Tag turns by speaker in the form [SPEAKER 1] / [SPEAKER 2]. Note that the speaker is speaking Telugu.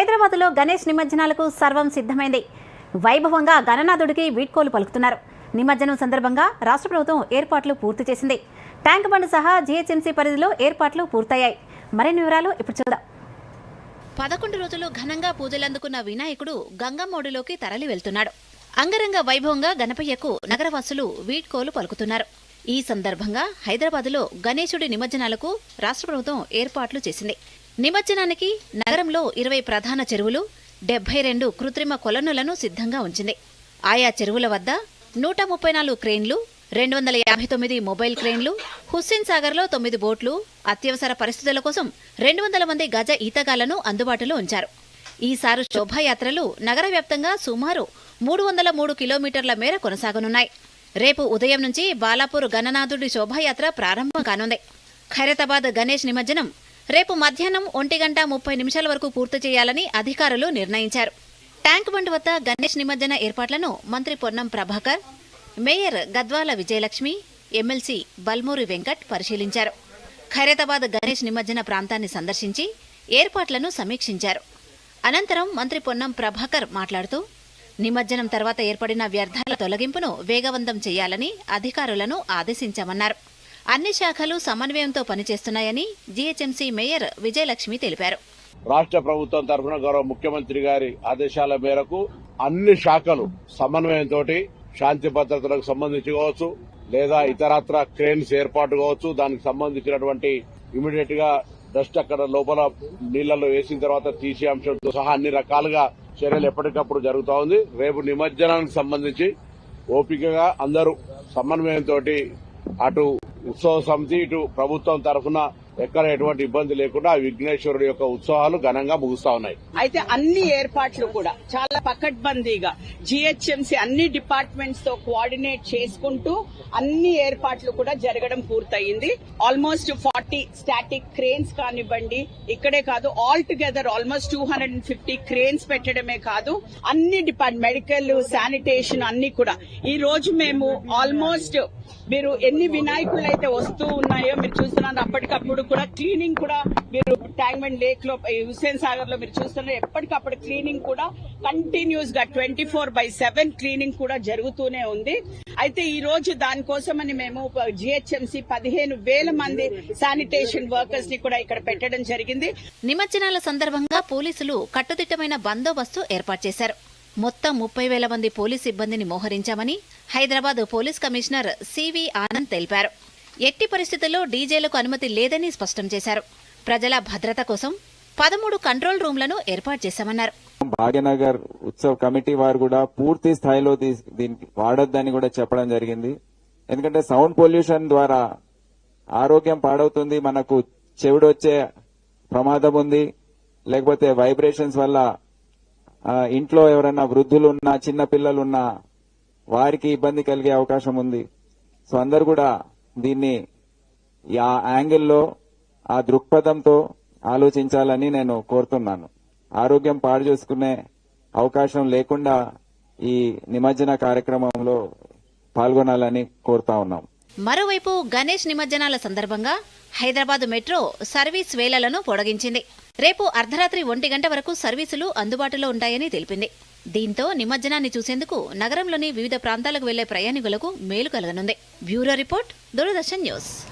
[SPEAKER 1] హైదరాబాద్లో గణేష్ నిమజ్జనాలకు సర్వం సిద్ధమైంది. వైభవంగా గణనాథుడికి వీడ్కోలు పలుకుతున్నారు. నిమజ్జనం సందర్భంగా రాష్ట్ర ప్రభుత్వం ఏర్పాట్లు పూర్తి చేసింది. ట్యాంక్ బండ్ సహా జీహెచ్ఎంసీ పరిధిలో ఏర్పాట్లు పూర్తయ్యాయి. మరిన్ని వివరాలు ఇప్పుడు చూద్దాం. పదకొండు రోజులు ఘనంగా పూజలందుకున్న వినాయకుడు గంగమ్మోడిలోకి తరలి వెళ్తున్నాడు. అంగరంగ వైభవంగా గణపయ్యకు నగరవాసులు వీడ్కోలు పలుకుతున్నారు. ఈ సందర్భంగా హైదరాబాద్లో గణేశుడి నిమజ్జనాలకు రాష్ట్ర ప్రభుత్వం ఏర్పాట్లు చేసింది. నిమజ్జనానికి నగరంలో ఇరవై ప్రధాన చెరువులు డెబ్బై రెండు కృత్రిమ కొలనులను సిద్ధంగా ఉంచింది. ఆయా చెరువుల వద్ద నూట ముప్పై నాలుగు క్రేన్లు రెండు వందల యాభై తొమ్మిది మొబైల్ క్రేన్లు హుస్సేన్ సాగర్లో తొమ్మిది బోట్లు అత్యవసర పరిస్థితుల కోసం రెండు వందల మంది గజ ఈతగాళ్ళను అందుబాటులో ఉంచారు. ఈసారి శోభాయాత్రలు నగర వ్యాప్తంగా సుమారు మూడు వందల మూడు కిలోమీటర్ల మేర కొనసాగనున్నాయి. రేపు ఉదయం నుంచి బాలాపూర్ గణనాథుడి శోభాయాత్ర ప్రారంభం కానుంది. ఖైరతాబాద్ గణేష్ నిమజ్జనం రేపు మధ్యాహ్నం ఒంటి గంట ముప్పై నిమిషాల వరకు పూర్తి చేయాలని అధికారులు నిర్ణయించారు. ట్యాంక్ బండ్ వద్ద గణేష్ నిమజ్జన ఏర్పాట్లను మంత్రి పొన్నం ప్రభాకర్ మేయర్ గద్వాల విజయలక్ష్మి ఎమ్మెల్సీ బల్మూరి వెంకట్ పరిశీలించారు. ఖైరతాబాద్ గణేష్ నిమజ్జన ప్రాంతాన్ని సందర్శించి ఏర్పాట్లను సమీక్షించారు. అనంతరం మంత్రి పొన్నం ప్రభాకర్ మాట్లాడుతూ నిమజ్జనం తర్వాత ఏర్పడిన వ్యర్థాల తొలగింపును వేగవంతం చేయాలని అధికారులను ఆదేశించామన్నారు. అన్ని శాఖలు సమన్వయంతో పనిచేస్తున్నాయని జీహెచ్ఎంసీ మేయర్ విజయలక్ష్మి తెలిపారు.
[SPEAKER 2] రాష్ట్ర ప్రభుత్వం తరఫున గౌరవ ముఖ్యమంత్రి గారి ఆదేశాల మేరకు అన్ని శాఖలు సమన్వయంతో శాంతి భద్రతలకు సంబంధించి కావచ్చు లేదా ఇతరత్ర క్రేన్స్ ఏర్పాటు కావచ్చు దానికి సంబంధించినటువంటి ఇమీడియట్గా డస్ట్ అక్కడ లోపల నీళ్ళలో వేసిన తర్వాత తీసే అంశంతో సహా అన్ని రకాలుగా చర్యలు ఎప్పటికప్పుడు జరుగుతూ ఉంది. రేపు నిమజ్జనానికి సంబంధించి ఓపికగా అందరూ సమన్వయంతో అటు ఉత్సవ సమితి ఇటు ప్రభుత్వం తరఫున ఎక్కడ ఎటువంటి ఇబ్బంది లేకుండా విఘ్నేశ్వరుడు యొక్క ఉత్సవాలు ఘనంగా ముగుస్తా ఉన్నాయి.
[SPEAKER 3] అయితే అన్ని ఏర్పాట్లు కూడా చాలా పకడ్బందీగా జిహెచ్ఎంసి అన్ని డిపార్ట్మెంట్స్తో కోఆర్డినేట్ చేసుకుంటూ అన్ని ఏర్పాట్లు కూడా జరగడం పూర్తయింది. ఆల్మోస్ట్ ఫార్టీ స్టాటిక్ క్రేన్స్ కానివ్వండి ఇక్కడే కాదు all together almost two hundred and fifty cranes పెట్టడమే కాదు అన్ని డిపార్ట్ మెడికల్ శానిటేషన్ అన్ని కూడా. ఈ రోజు మేము ఆల్మోస్ట్ మీరు ఎన్ని వినాయకులు అయితే వస్తూ ఉన్నాయో మీరు చూస్తున్నారు అప్పటికప్పుడు కూడా క్లీనింగ్ కూడా మీరు ట్యాంక్ లేక్లో ఈ హుస్సేన్ సాగర్లో మీరు చూస్తున్నారు ఎప్పటికప్పుడు క్లీనింగ్ కూడా కంటిన్యూస్గా twenty four by seven cleaning కూడా జరుగుతూనే ఉంది. అయితే ఈ రోజు దానికోసమని మేము జిహెచ్ఎంసి పదిహేను వేల మంది శానిటేషన్ వర్కర్స్ని కూడా ఇక్కడ పెట్టడం జరిగింది.
[SPEAKER 1] నిమజ్జనాల సందర్భంగా పోలీసులు కట్టుదిట్టమైన బందోబస్తు ఏర్పాటు చేశారు. మొత్తం ముప్పై వేల మంది పోలీస్ సిబ్బందిని మోహరించామని Hyderabad police commissioner CV Anand తెలిపారు. ఎట్టి పరిస్థితుల్లో డీజేలకు అనుమతి లేదని స్పష్టం చేశారు. ప్రజల భద్రత కోసం పదమూడు కంట్రోల్ రూమ్లను ఏర్పాటు చేశామన్నారు.
[SPEAKER 4] భాగ్యనగర్ ఉత్సవ్ కమిటీ వారు కూడా పూర్తి స్థాయిలో దీనికి వాడొద్దని కూడా చెప్పడం జరిగింది. ఎందుకంటే సౌండ్ పొల్యూషన్ ద్వారా ఆరోగ్యం పాడవుతుంది మనకు చెవిడొచ్చే ప్రమాదం ఉంది. లేకపోతే వైబ్రేషన్స్ వల్ల ఇంట్లో ఎవరైనా వృద్ధులున్నా చిన్న పిల్లలున్నా వారికి ఇబ్బంది కలిగే అవకాశం ఉంది. సో అందరు కూడా దీన్ని ఆ యాంగిల్లో ఆ దృక్పథంతో ఆలోచించాలని నేను కోరుతున్నాను. ఆరోగ్యం పాడు చేసుకునే అవకాశం లేకుండా ఈ నిమజ్జన కార్యక్రమంలో పాల్గొనాలని కోరుతా ఉన్నాం.
[SPEAKER 1] మరోవైపు గణేష్ నిమజ్జనాల సందర్భంగా హైదరాబాద్ మెట్రో సర్వీస్ వేళలను పొడిగించింది. రేపు అర్ధరాత్రి ఒంటి గంట వరకు సర్వీసులు అందుబాటులో ఉంటాయని తెలిపింది. దీంతో నిమజ్జనాన్ని చూసేందుకు నగరంలోని వివిధ ప్రాంతాలకు వెళ్ళే ప్రయాణికులకు మేలు కలగనుంది. Bureau report Doordarshan news.